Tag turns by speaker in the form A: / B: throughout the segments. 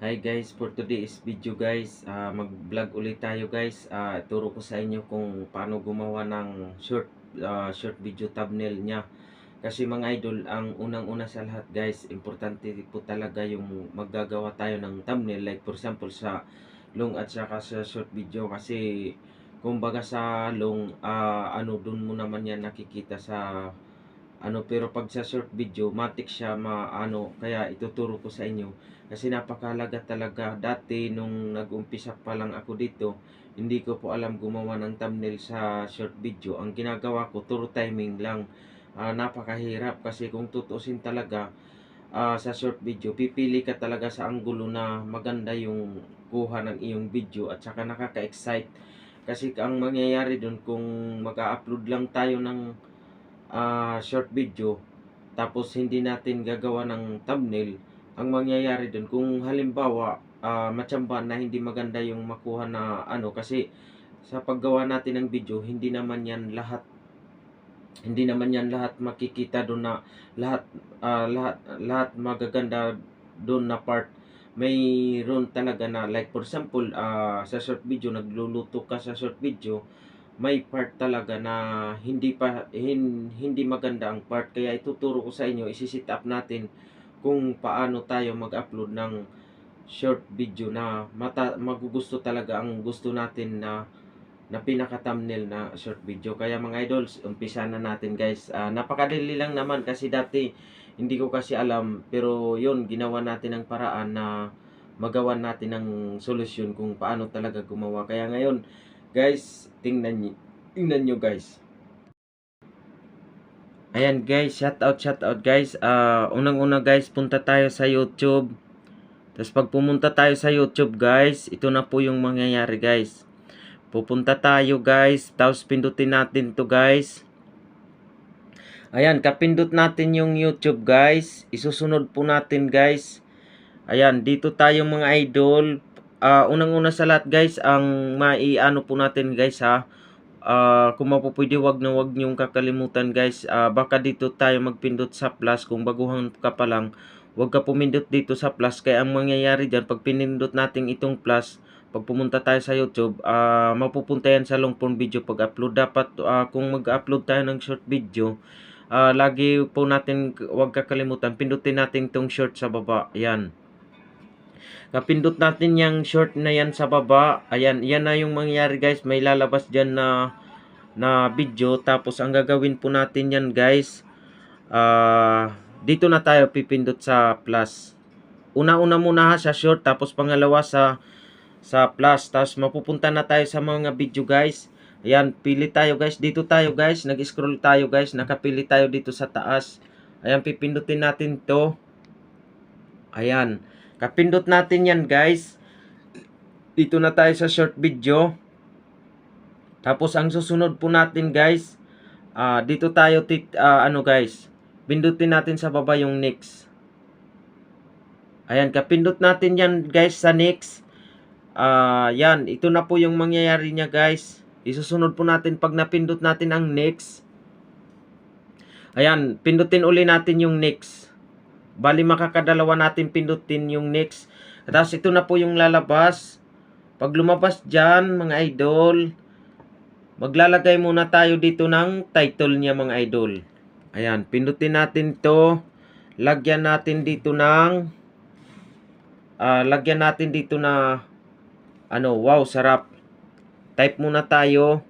A: Hi guys, for today's video guys, ah, mag-vlog ulit tayo guys. Ah, turo ko sa inyo kung paano gumawa ng short ah, short video thumbnail niya. Kasi mga idol, ang unang-una sa lahat guys, importante po talaga yung maggagawa tayo ng thumbnail like for example sa long at saka sa short video kasi kumbaga sa long ah, ano dun mo naman yan nakikita sa ano pero pag sa short video matik siya maano kaya ituturo ko sa inyo. Kasi napakalaga talaga. Dati nung nag-umpisa pa lang ako dito hindi ko po alam gumawa ng thumbnail sa short video. Ang ginagawa ko puro timing lang. Ah, napakahirap. Kasi kung tutusin talaga ah, sa short video pipili ka talaga sa anggulo na maganda yung kuha ng iyong video at saka nakaka-excite. Kasi ang mangyayari doon kung mag-upload lang tayo ng ah, short video tapos hindi natin gagawa ng thumbnail ang mangyayari doon kung halimbawa ah, matsamba na hindi maganda yung makuha na ano kasi sa paggawa natin ng video hindi naman yan lahat hindi naman yan lahat makikita doon na lahat ah, lahat lahat magaganda doon na part. Mayroon talaga na like for example ah, sa short video nagluluto ka sa short video may part talaga na hindi pa hin, hindi maganda ang part. Kaya ituturo ko sa inyo isi-set up natin kung paano tayo mag-upload ng short video na mata, magugusto talaga ang gusto natin na na pinaka thumbnail na short video. Kaya mga idols umpisa na natin guys. Ah, napakadali lang naman kasi dati hindi ko kasi alam. Pero yun ginawa natin ang paraan na magawa natin ng solusyon kung paano talaga gumawa. Kaya ngayon guys tingnan niyo tingnan nyo guys Ayan guys, shout out, shout out guys. Ah, unang-una guys, punta tayo sa YouTube. Tapos pag pumunta tayo sa YouTube guys, ito na po yung mangyayari guys. Pupunta tayo guys, tapos pindutin natin to guys. Ayan, kapindot natin yung YouTube guys. Isusunod po natin guys. Ayan, dito tayo mga idol. Ah, unang-una sa lahat guys, ang maiano po natin guys ha. Ah, kung mapupwede wag na wag niyong kakalimutan guys. Ah, baka dito tayo magpindot sa plus kung baguhan ka pa lang. Huwag ka pumindot dito sa plus kaya ang mangyayari diyan pag pinindot natin itong plus pag pumunta tayo sa YouTube, ah mapupunta yan sa long form video pag-upload. Dapat ah, kung mag-upload tayo ng short video, ah lagi po natin huwag kakalimutan pindutin natin itong short sa baba. Ayan. Kapindot natin yung short na yan sa baba. Ayan, yan na yung mangyayari guys. May lalabas dyan na na video. Tapos ang gagawin po natin yan guys. Ah, dito na tayo pipindot sa plus. Una-una muna ha sa short tapos pangalawa sa sa plus. Tapos mapupunta na tayo sa mga video guys. Ayan, pili tayo guys. Dito tayo guys. Nag-scroll tayo guys. Nakapili tayo dito sa taas. Ayan, pipindutin natin to. Ayan. Kapindot natin yan guys. Dito na tayo sa short video. Tapos ang susunod po natin guys. ah dito tayo tit, ah, ano guys. Pindutin natin sa baba yung next. Ayan, kapindot natin yan guys sa next. Ah, yan, ito na po yung mangyayari niya guys. Isusunod po natin pag napindot natin ang next. Ayan, pindutin uli natin yung next. Bali makakadalawa natin pindutin yung next. Tapos ito na po yung lalabas. Pag lumabas dyan, mga idol, maglalagay muna tayo dito ng title niya mga idol. Ayan, pindutin natin to. Lagyan natin dito ng ah, lagyan natin dito na ano, wow, sarap. Type muna tayo.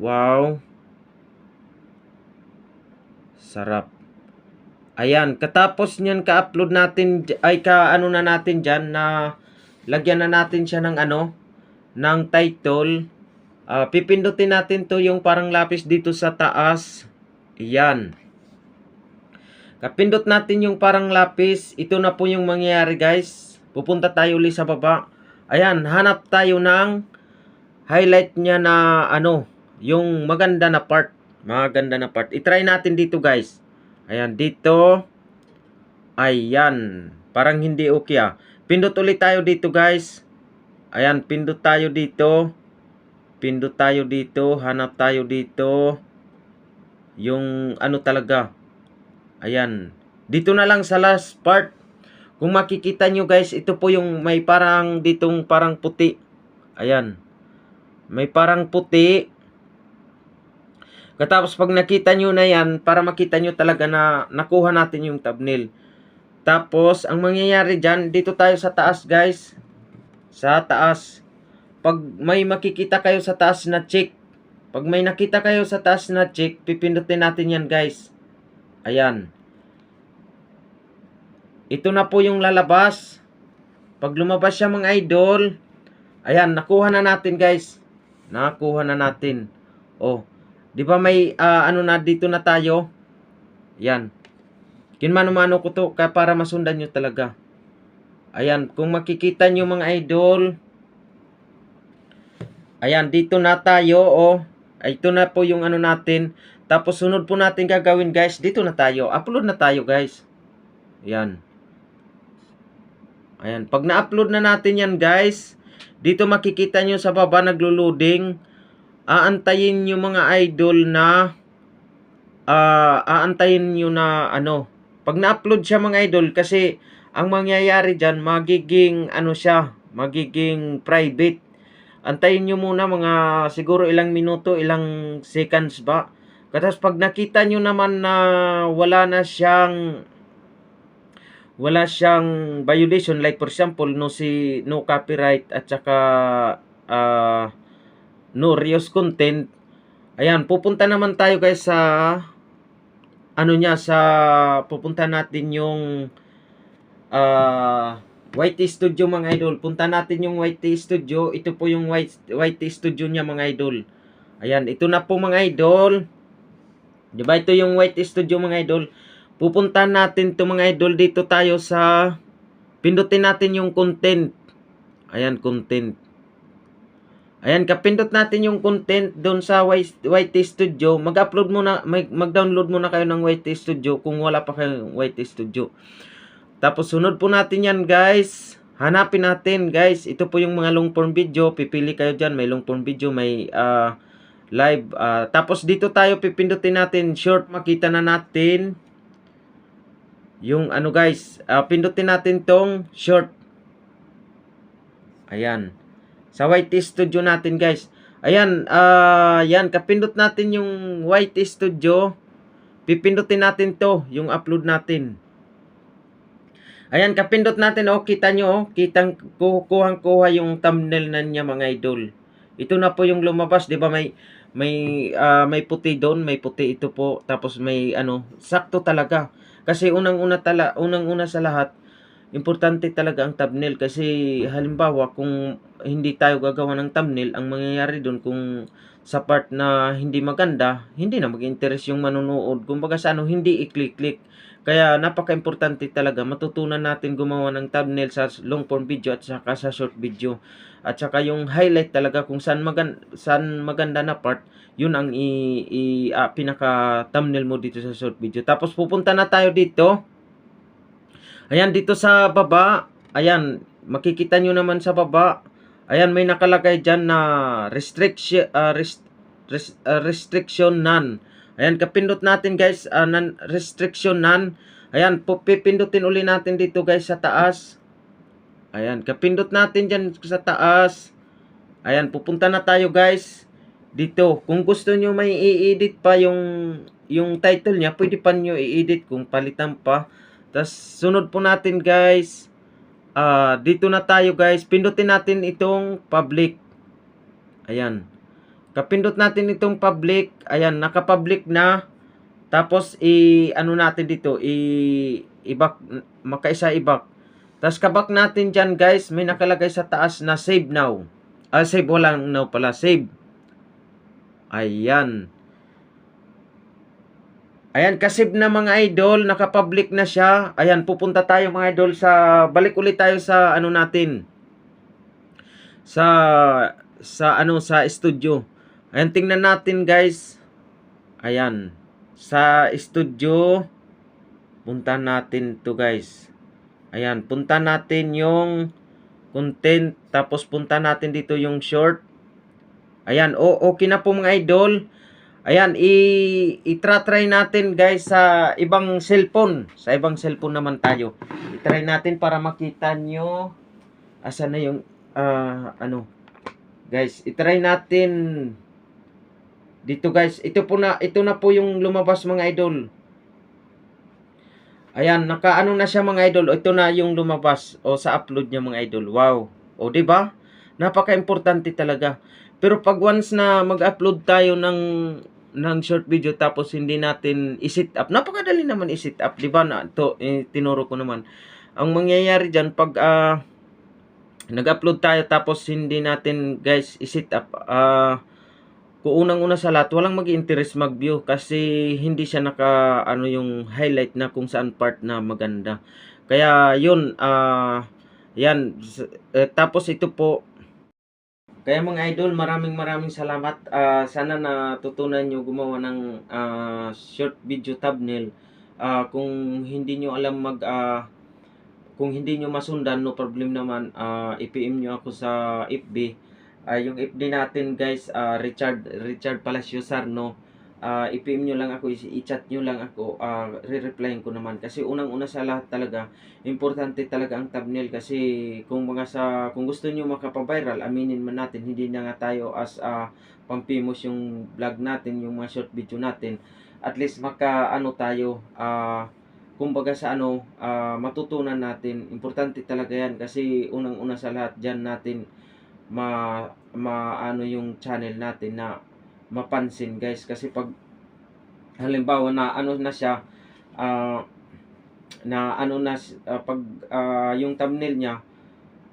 A: Wow. Sarap. Ayan, katapos niyan ka-upload natin, ay ka ano na natin diyan na lagyan na natin siya ng ano, ng title. Ah, pipindutin natin to yung parang lapis dito sa taas. Ayan. Kapindot natin yung parang lapis, ito na po yung mangyayari guys. Pupunta tayo ulit sa baba. Ayan, hanap tayo ng highlight niya na ano, yung maganda na part. Maganda na part. I-try natin dito guys. Ayan, dito. Ayan. Parang hindi okay ah. Pindot ulit tayo dito guys. Ayan, pindot tayo dito. Pindot tayo dito. Hanap tayo dito. Yung ano talaga. Ayan. Dito na lang sa last part. Kung makikita nyo guys, ito po yung may parang ditong parang puti. Ayan. May parang puti. Katapos pag nakita nyo na yan, para makita nyo talaga na nakuha natin yung thumbnail. Tapos, ang mangyayari dyan, dito tayo sa taas guys. Sa taas. Pag may makikita kayo sa taas na check, pag may nakita kayo sa taas na check, pipindutin natin yan guys. Ayan. Ito na po yung lalabas. Pag lumabas siya mga idol, ayan, nakuha na natin guys. Nakuha na natin. Oh, di ba may ah, ano na dito na tayo? Yan. Kinmano-mano ko to ka para masundan nyo talaga. Ayan, kung makikita nyo mga idol, ayan, dito na tayo, oh. Ay, Ito na po yung ano natin. Tapos sunod po natin gagawin guys, dito na tayo. Upload na tayo guys. Ayan. Ayan, pag na-upload na natin yan guys, dito makikita nyo sa baba naglo-loading. Aantayin nyo mga idol na ah aantayin nyo na ano. Pag na-upload siya mga idol kasi ang mangyayari dyan, magiging ano siya, magiging private. Antayin nyo muna mga siguro ilang minuto, ilang seconds ba. Katapos pag nakita nyo naman na wala na siyang wala siyang violation like for example no si no copyright at saka ah, no reuse content. Ayan pupunta naman tayo guys sa ano niya sa pupunta natin yung ah YT Studio mga idol. Punta natin yung YT Studio. Ito po yung YT, YT Studio niya mga idol. Ayan ito na po mga idol. Di ba ito yung YT Studio mga idol. Pupuntahan natin to mga idol. Dito tayo sa pindutin natin yung content. Ayan content ayan kapindot natin yung content doon sa YT Studio. Mag-upload muna mag- mag-download muna kayo ng YT Studio kung wala pa kayong YT Studio. Tapos sunod po natin yan guys. Hanapin natin guys. Ito po yung mga long form video. Pipili kayo dyan. May long form video may ah, live. Ah, tapos dito tayo pipindutin natin. Short makita na natin yung ano guys, ah, pindutin natin tong short. Ayan. Sa YT Studio natin guys. Ayan, ah, yan, kapindot natin yung YT Studio. Pipindutin natin to, yung upload natin. Ayan, kapindot natin, oh, kita nyo, oh, kitang kuhang-kuha yung thumbnail na niya mga idol. Ito na po yung lumabas, di ba may may ah, may puti doon, may puti ito po, tapos may ano, sakto talaga. Kasi unang-una tala, unang-una sa lahat, importante talaga ang thumbnail kasi halimbawa kung hindi tayo gagawa ng thumbnail, ang mangyayari doon kung sa part na hindi maganda, hindi na mag-interest yung manonood. Kumbaga sa ano, hindi i-click-click. Kaya napaka-importante talaga matutunan natin gumawa ng thumbnail sa long form video at saka sa short video. At saka yung highlight talaga kung saan, magan saan maganda na part, yun ang i, i ah, pinaka thumbnail mo dito sa short video. Tapos pupunta na tayo dito. Ayan dito sa baba, ayan makikita nyo naman sa baba. Ayan may nakalagay diyan na restriction ah, rest, rest- ah, restriction none. Ayan kapindot natin guys, ah, non restriction none. Ayan pipindutin uli natin dito guys sa taas. Ayan, kapindot natin dyan sa taas. Ayan, pupunta na tayo guys. Dito, kung gusto nyo may i-edit pa yung yung title niya, pwede pa nyo i-edit kung palitan pa. Tapos, sunod po natin guys. Ah, dito na tayo guys. Pindutin natin itong public. Ayan. Kapindot natin itong public. Ayan, naka-public na. Tapos, i, ano natin dito, i, ibak, makaisa ibak. Tapos kabak natin dyan guys, may nakalagay sa taas na save now. Ah, save walang now pala, save. Ayan. Ayan, kasib na mga idol, nakapublic na siya. Ayan, pupunta tayo mga idol sa, balik ulit tayo sa ano natin. Sa, sa ano, sa studio. Ayan, tingnan natin guys. Ayan, sa studio, punta natin to guys. Ayan, punta natin yung content, tapos punta natin dito yung short. Ayan, o okay na po mga idol. Ayan, i-try natin guys sa ibang cellphone. Sa ibang cellphone naman tayo. I-try natin para makita nyo asa na yung ah, ano. Guys, i-try natin dito guys. Ito po na ito na po yung lumabas mga idol. Ayan, naka ano na siya mga idol. Ito na yung lumabas o sa upload niya mga idol. Wow. O di ba? Napaka-importante talaga. Pero pag once na mag-upload tayo ng ng short video tapos hindi natin i-set up. Napakadali naman i-set up, 'di ba? Na to eh, tinuro ko naman. Ang mangyayari diyan pag ah, nag-upload tayo tapos hindi natin guys i-set up ah kung unang-una sa lahat, walang mag-interest mag-view kasi hindi siya naka ano yung highlight na kung saan part na maganda. Kaya yun ah yan eh, tapos ito po kaya mga idol, maraming maraming salamat. Ah, sana natutunan nyo gumawa ng ah, short video thumbnail. Ah, kung hindi nyo alam mag ah, kung hindi nyo masundan, no problem naman. Ah, i-PM nyo ako sa FB. Ah, yung FB natin guys, ah, Richard Richard Palacio Sarno. Ah, i-PM nyo lang ako, i-chat nyo lang ako. Ah, re-replyin ko naman kasi unang-una sa lahat talaga, importante talaga ang thumbnail kasi kung mga sa kung gusto niyo makapa-viral, aminin man natin hindi na nga tayo as a pampimos yung vlog natin, yung mga short video natin. At least maka ano tayo ah kumbaga sa ano ah, matutunan natin. Importante talaga 'yan kasi unang-una sa lahat diyan natin ma maano yung channel natin na mapansin guys. Kasi pag halimbawa na ano na siya ah, na ano na ah, pag ah, yung thumbnail niya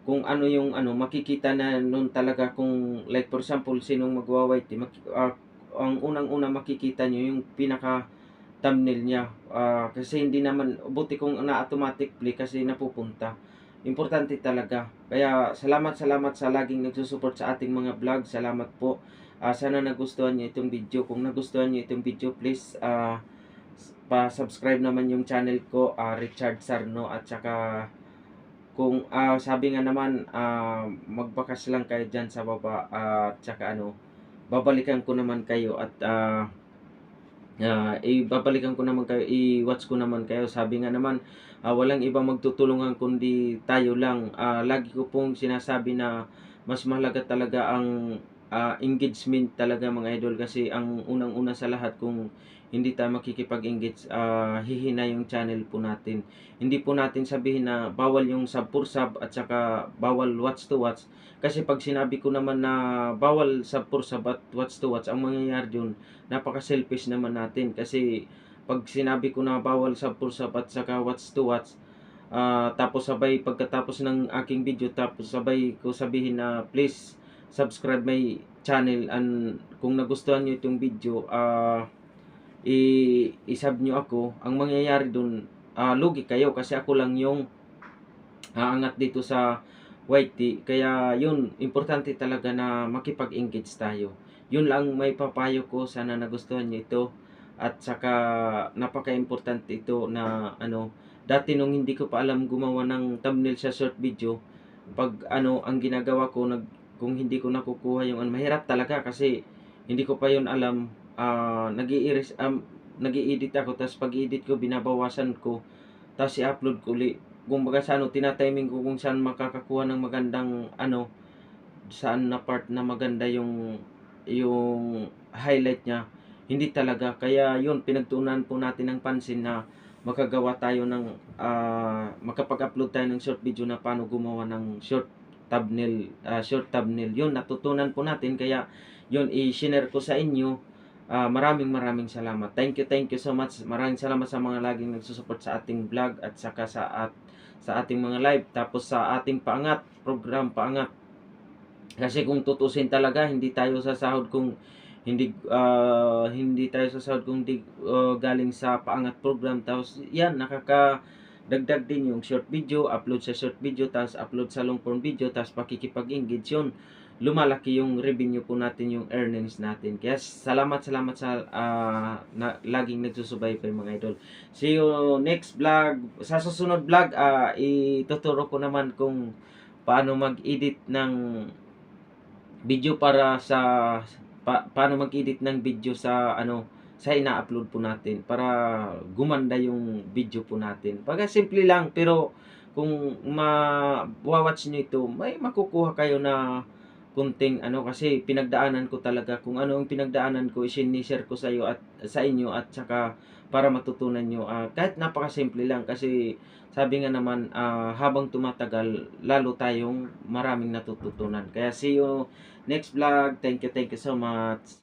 A: kung ano yung ano makikita na nun talaga kung like for example sinong magwa-white maki, ah, ang unang-una makikita niyo yung pinaka thumbnail niya. Ah, kasi hindi naman buti kung na automatic play kasi napupunta. Importante talaga. Kaya salamat salamat sa laging nagsusupport sa ating mga vlog. Salamat po Ah, sana nagustuhan niyo itong video. Kung nagustuhan niyo itong video please ah pa-subscribe naman yung channel ko, ah, Richard Sarno. At saka kung ah, sabi nga naman ah, magbakas lang kayo diyan sa baba. Ah, at saka ano babalikan ko naman kayo. At ah ah, ibabalikan ko naman kayo i-watch ko naman kayo. Sabi nga naman ah, walang ibang magtutulungan kundi tayo lang. Ah, lagi ko pong sinasabi na mas mahalaga talaga ang ah, engagement talaga mga idol kasi ang unang-una sa lahat kung hindi tayo makikipag-engage, ah, hihina yung channel po natin. Hindi po natin sabihin na bawal yung sub for sub at saka bawal watch to watch. Kasi pag sinabi ko naman na bawal sub for sub at watch to watch, ang mangyayari dun, napaka-selfish naman natin. Kasi pag sinabi ko na bawal sub for sub at saka watch to watch, ah, tapos sabay pagkatapos ng aking video, tapos sabay ko sabihin na please subscribe my channel and kung nagustuhan nyo itong video, ah, i isub nyo ako, ang mangyayari dun, ah, lugi kayo kasi ako lang yung aangat dito sa YT. Kaya yun, importante talaga na makipag-engage tayo. Yun lang may papayo ko, sana nagustuhan nyo ito. At saka napaka-importante ito na ano, dati nung hindi ko pa alam gumawa ng thumbnail sa short video, pag ano, ang ginagawa ko, nag, kung hindi ko nakukuha yung ano, mahirap talaga kasi hindi ko pa yun alam ah nag-i-iris um, nag-i-edit ako tapos pag edit ko binabawasan ko tapos i-upload ko uli kumbaga sa ano tinatiming ko kung saan makakakuha ng magandang ano saan na part na maganda yung yung highlight niya. Hindi talaga. Kaya yun pinagtuunan po natin ng pansin na makagawa tayo ng ah, makapag-upload tayo ng short video na paano gumawa ng short thumbnail ah, short thumbnail yun natutunan po natin kaya yun i-share ko sa inyo Ah, maraming maraming salamat. Thank you, thank you so much. Maraming salamat sa mga laging nagsusupport sa ating vlog at saka sa at sa ating mga live tapos sa ating paangat program paangat. Kasi kung tutusin talaga hindi tayo sasahod kung hindi ah, hindi tayo sasahod kung hindi ah, galing sa paangat program tapos yan nakaka dagdag din yung short video, upload sa short video, tapos upload sa long form video, tapos pakikipag-engage yun lumalaki yung revenue po natin, yung earnings natin. Kaya salamat, salamat sa ah, na, laging nagsusubaybay mga idol. See you next vlog. Sa susunod vlog, ah, ituturo ko naman kung paano mag-edit ng video para sa pa paano mag-edit ng video sa ano, sa ina-upload po natin para gumanda yung video po natin. Baga simple lang pero kung mawa-watch niyo ito, may makukuha kayo na konting ano kasi pinagdaanan ko talaga. Kung ano yung pinagdaanan ko isinishare ko sa iyo at sa inyo at saka para matutunan nyo. Ah, kahit napakasimple lang kasi sabi nga naman ah, habang tumatagal lalo tayong maraming natututunan. Kaya see you next vlog. Thank you thank you so much